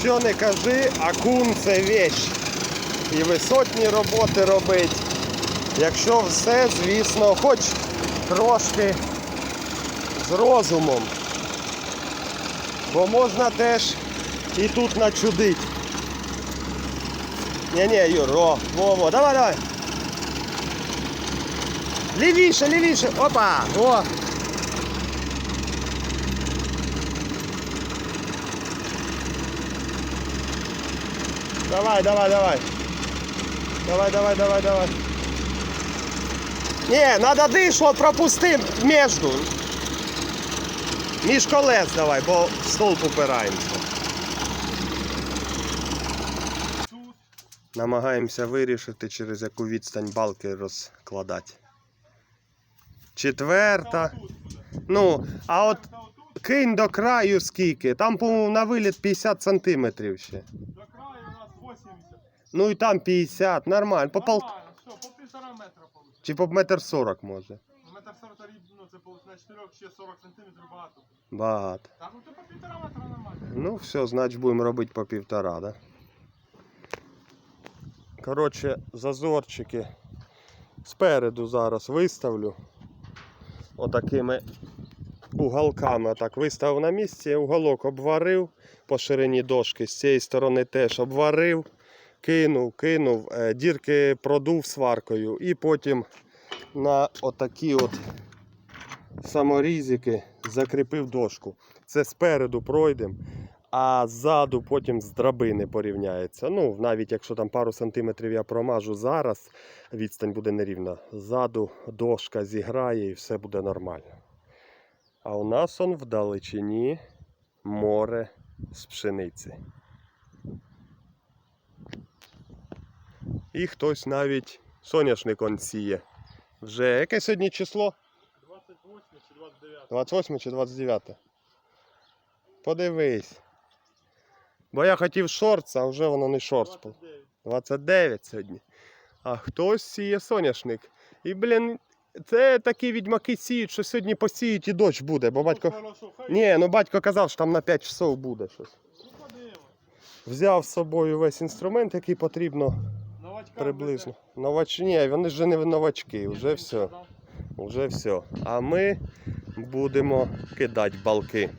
Що не кажи, акун це вещь. І висотні роботи робить. Якщо все, звісно, хоч трошки з розумом. Бо можна теж і тут начудить. Ні-ні, Юр, о, во, во, давай, давай. Лівіше, лівіше, опа, о. Давай, давай, давай. Давай, давай, давай, давай. Не, надо дишло пропусти между. Між колес давай, бо в столб упираємося. Намагаємося вирішити, через яку відстань балки розкладати. Четверта. Ну, а от кинь до краю скільки. Там, по-моєму, на виліт 50 сантиметрів ще. До краю у нас 80. Ну і там 50, нормально. По пол... Нормально, все, по півтора метра получить. Чи по метр 40 може. Метр 40 ну це получить на 4 ще 40 сантиметрів багато. Багато. Так, ну то по півтора метра нормально. Ну, все, значить будемо робити по півтора, да? Коротше, зазорчики спереду зараз виставлю. Отакими уголками. Отак виставив на місці, уголок обварив по ширині дошки, з цієї сторони теж обварив, кинув, кинув, е, дірки продув сваркою і потім на отакі от саморізики закріпив дошку. Це спереду пройдемо, а ззаду потім з драбини порівняється. Ну, навіть якщо там пару сантиметрів я промажу зараз, відстань буде нерівна. Ззаду дошка зіграє і все буде нормально. А у нас он вдалечині море з пшениці. І хтось навіть соняшник он сіє. Вже яке сьогодні число? 28 чи 29. 28 чи 29? Подивись. Бо я хотів шортс, а вже воно не шортс. 29. 29 сьогодні. А хтось сіє соняшник. І, блін, це такі відьмаки сіють, що сьогодні посіють і дощ буде, бо батько. Ну, хай. Ні, ну батько казав, що там на 5 часов буде щось. Ну. Взяв з собою весь інструмент, який потрібно приблизно. Новач... Ні, вони ж не новачки, вже все. Вже все. А ми будемо кидати балки.